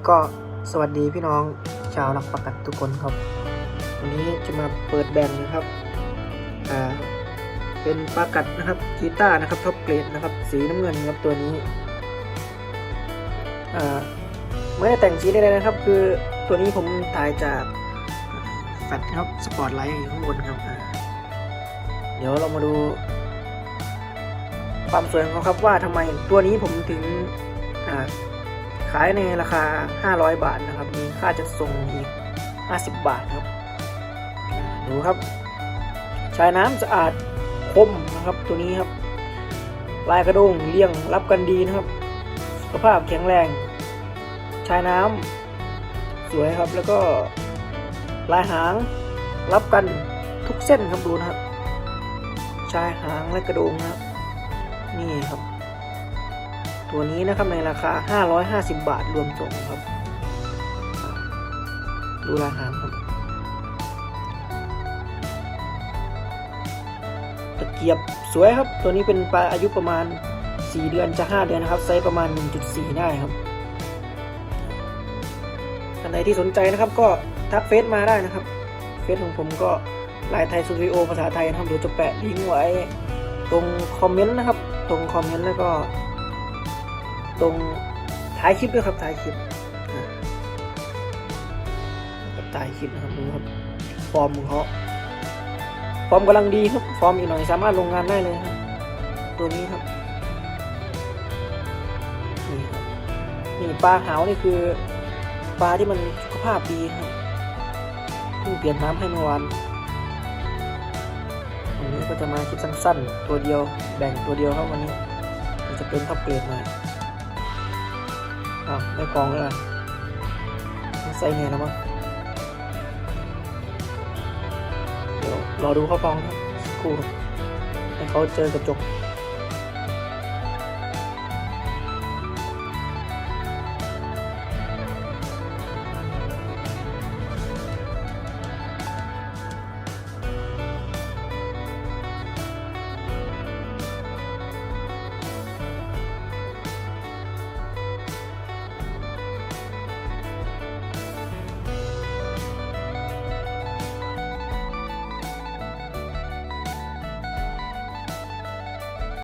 นี้ก็สวัสดีพี่น้องชาวนักประกัดทุกคนครับ วันนี้จะมาเปิดแบ่งนะครับอ่าเป็นประกัดนะครับกีตาร์นะครับท็อปเกรดนะครับ สีน้ำเงินครับตัวนี้อ่าไม่ได้แต่งสีใดๆนะครับ คือตัวนี้ผมถ่ายจากแฟลชครับสปอตไลท์อยู่ข้างบนครับเดี๋ยวเรามาดูความสวยของเขาครับว่าทำไมตัวนี้ผมถึงอ่า ขายในราคา 500 บาทนะครับ มีค่าจัดส่งอีก 50 บาทครับ ดูครับชายน้ำสะอาดคมนะครับตัวนี้ครับ ลายกระด้งเลี่ยงรับกันดีนะครับสุขภาพแข็งแรงชายน้ำสวยครับ แล้วก็ลายหางรับกันทุกเส้นครับดูนะครับ ชายหางและกระโดงนะครับ นี่ครับ ตัวนี้นะครับในราคา 550 บาทรวมส่งครับ ดูราคาครับ ตะเกียบสวยครับ ตัวนี้เป็นปลาอายุประมาณ 4 เดือนจะ 5 เดือนนะครับ ไซส์ประมาณ 1.4 ได้ครับท่านใดที่สนใจนะครับก็ทักเฟซมาได้นะครับ เฟซของผมก็ลายไทยสตูดิโอภาษาไทยนะครับเดี๋ยวจะแปะลิงก์ไว้ ตรงคอมเมนต์นะครับ ตรงคอมเมนต์แล้วก็ ตรงท้ายคลิปด้วยครับท้ายคลิปอ่ากับท้ายคลิปนะครับดูครับฟอร์มของเขาฟอร์มกำลังดีครับฟอร์มอีกหน่อยสามารถลงงานได้เลยครับตัวนี้ครับนี่ครับนี่ปลาหาวนี่คือปลาที่มันสุขภาพดีครับเพิ่งเปลี่ยนน้ำให้เมื่อวานวันนี้ก็จะมาคลิปสั้นๆ ตัวเดียวแบ่งตัวเดียวครับวันนี้ มันจะเป็นท็อปเกรดหน่อย อ้าวไม่กองเลยอะใส่ไงแล้วมั้งเดี๋ยวรอดูเขากองครับสักครู่ครับให้เขาเจอกระจก